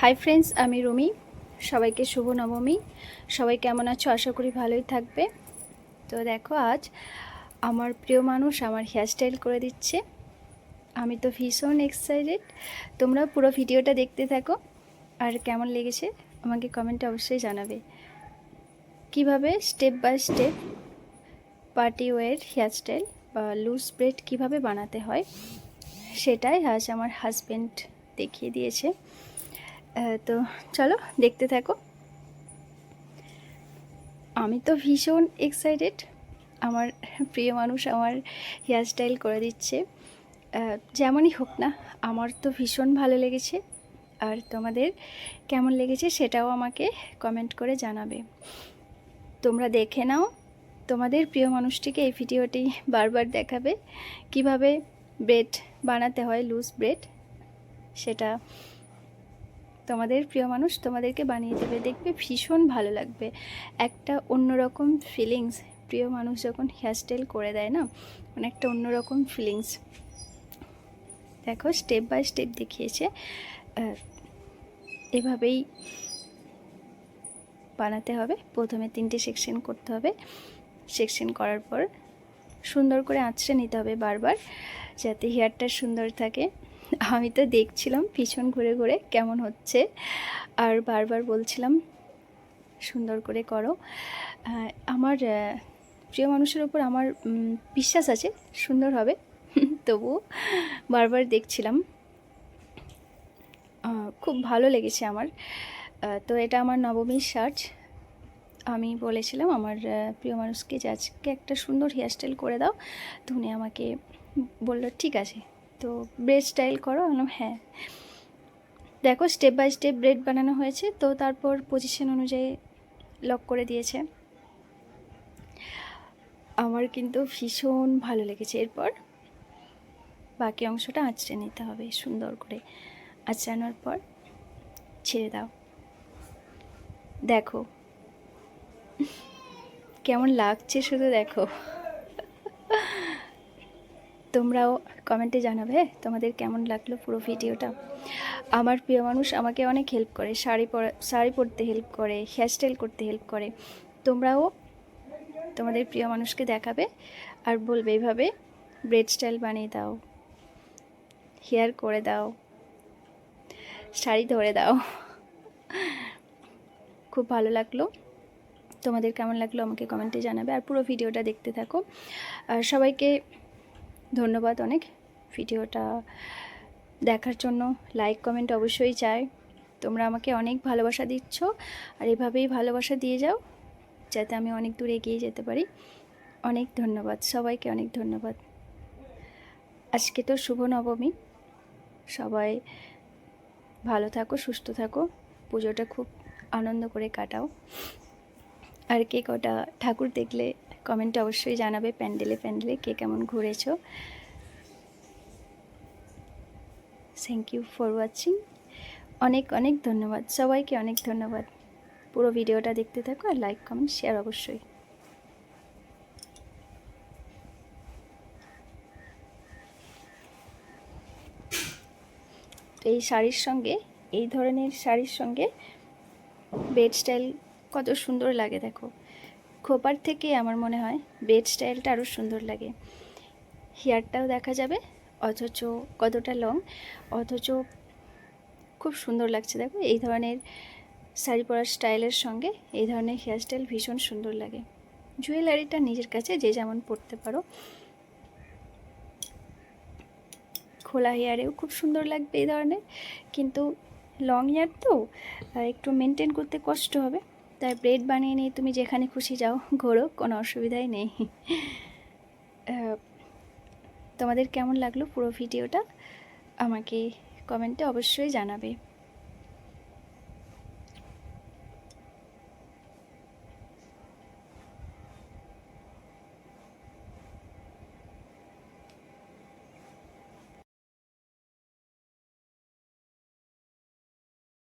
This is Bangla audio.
হাই ফ্রেন্ডস আমি রুমি। সবাইকে শুভ নবমী সবাই কেমন আছো? আশা করি ভালোই থাকবে। তো দেখো, আজ আমার প্রিয় মানুষ আমার হেয়ারস্টাইল করে দিচ্ছে। আমি তো ভীষণ এক্সাইটেড তোমরা পুরো ভিডিওটা দেখতে থাকো। আর কেমন লেগেছে আমাকে কমেন্টে অবশ্যই জানাবে। কীভাবে step by step party wear hairstyle বা লুজ ব্রেড কীভাবে বানাতে হয়, সেটাই আজ আমার হাজব্যান্ড দেখিয়ে দিয়েছে। তো চলো, দেখতে থাকো। আমি তো ভীষণ এক্সাইটেড আমার প্রিয় মানুষ আমার হেয়ারস্টাইল করে দিচ্ছে। যেমনই হোক না, আমার তো ভীষণ ভালো লেগেছে। আর তোমাদের কেমন লেগেছে সেটাও আমাকে কমেন্ট করে জানাবে। তোমরা দেখে নাও, তোমাদের প্রিয় মানুষটিকে এই ভিডিওটি বারবার দেখাবে। কীভাবে ব্রেড বানাতে হয় লুজ ব্রেড সেটা তোমাদের প্রিয় মানুষ তোমাদেরকে বানিয়ে দেবে, দেখবে ভীষণ ভালো লাগবে। একটা অন্যরকম ফিলিংস প্রিয় মানুষ যখন হেয়ারস্টাইল করে দেয় না মানে একটা অন্যরকম ফিলিংস দেখো স্টেপ বাই স্টেপ দেখিয়েছে এভাবেই বানাতে হবে। প্রথমে তিনটে সেকশন করতে হবে। সেকশন করার পর সুন্দর করে আঁচড়ে নিতে হবে বারবার, যাতে হেয়ারটা সুন্দর থাকে। আমি তো দেখছিলাম পিছন ঘুরে ঘুরে কেমন হচ্ছে। আর বারবার বলছিলাম, সুন্দর করে করো। আমার প্রিয় মানুষের ওপর আমার বিশ্বাস আছে, সুন্দর হবে। তবু বারবার দেখছিলাম। খুব ভালো লেগেছে আমার। তো এটা আমার নবমীর সার্চ আমি বলেছিলাম, আমার প্রিয় মানুষকে যে আজকে একটা সুন্দর হেয়ারস্টাইল করে দাও। তো উনি আমাকে বলল, ঠিক আছে তো ব্রেড স্টাইল করো? বললাম হ্যাঁ। দেখো স্টেপ বাই স্টেপ ব্রেড বানানো হয়েছে, তো তারপর পজিশন অনুযায়ী লক করে দিয়েছে। আমার কিন্তু ভীষণ ভালো লেগেছে এরপর। বাকি অংশটা আঁচড়ে নিতে হবে, সুন্দর করে আঁচড়ানোর পর ছেড়ে দাও। দেখো, কেমন লাগছে শুধু দেখো। তোমরাও কমেন্টে জানাবে? তোমাদের কেমন লাগল পুরো ভিডিওটা। আমার প্রিয় মানুষ আমাকে অনেক হেল্প করে, শাড়ি পরা, শাড়ি পরতে হেল্প করে হেয়ারস্টাইল করতে হেল্প করে। তোমরাও তোমাদের প্রিয় মানুষকে দেখাবে আর বলবে এইভাবে ব্রেড স্টাইল বানিয়ে দাও হেয়ার করে দাও, শাড়ি ধরে দাও। খুব ভালো লাগল। তোমাদের কেমন লাগল আমাকে কমেন্টে জানাবে আর পুরো ভিডিওটা দেখতে থাকো। আর সবাইকে ধন্যবাদ অনেক। ভিডিওটা দেখার জন্য লাইক কমেন্ট অবশ্যই চাই। তোমরা আমাকে অনেক ভালোবাসা দিচ্ছ আর এভাবেই ভালোবাসা দিয়ে যাও যাতে আমি অনেক দূর এগিয়ে যেতে পারি। অনেক ধন্যবাদ, সবাইকে অনেক ধন্যবাদ। আজকে তো শুভ নবমী। সবাই ভালো থাকো, সুস্থ থাকো। পুজোটা খুব আনন্দ করে কাটাও। আর কে কটা ঠাকুর দেখলে কমেন্টে অবশ্যই জানাবে প্যান্ডেলে প্যান্ডেলে কে কেমন ঘুরেছো। থ্যাংক ইউ ফর ওয়াচিং অনেক অনেক ধন্যবাদ। সবাইকে অনেক ধন্যবাদ। পুরো ভিডিওটা দেখতে থাকো আর লাইক কমেন্ট শেয়ার অবশ্যই। এই শাড়ির সঙ্গে, এই ধরনের শাড়ির সঙ্গে বেড স্টাইল কত সুন্দর লাগে দেখো। খোপার থেকে আমার মনে হয় বেড স্টাইলটা আরও সুন্দর লাগে। হেয়ারটাও দেখা যাবে, অথচ কতটা লং অথচ খুব সুন্দর লাগছে। দেখো, এই ধরনের শাড়ি পরার স্টাইলের সঙ্গে এই ধরনের হেয়ার স্টাইল ভীষণ সুন্দর লাগে। জুয়েলারিটা নিজের কাছে, যে যেমন পরতে পারো। খোলা হেয়ারেও খুব সুন্দর লাগবে এই ধরনের, কিন্তু লং হেয়ার তো একটু মেনটেন করতে কষ্ট হবে। তাই ব্রেড বানিয়ে নিয়ে তুমি যেখানে খুশি যাও, ঘোরো, কোনো অসুবিধাই নেই। তোমাদের কেমন লাগল পুরো ভিডিওটা? আমাকে কমেন্টে অবশ্যই জানাবে।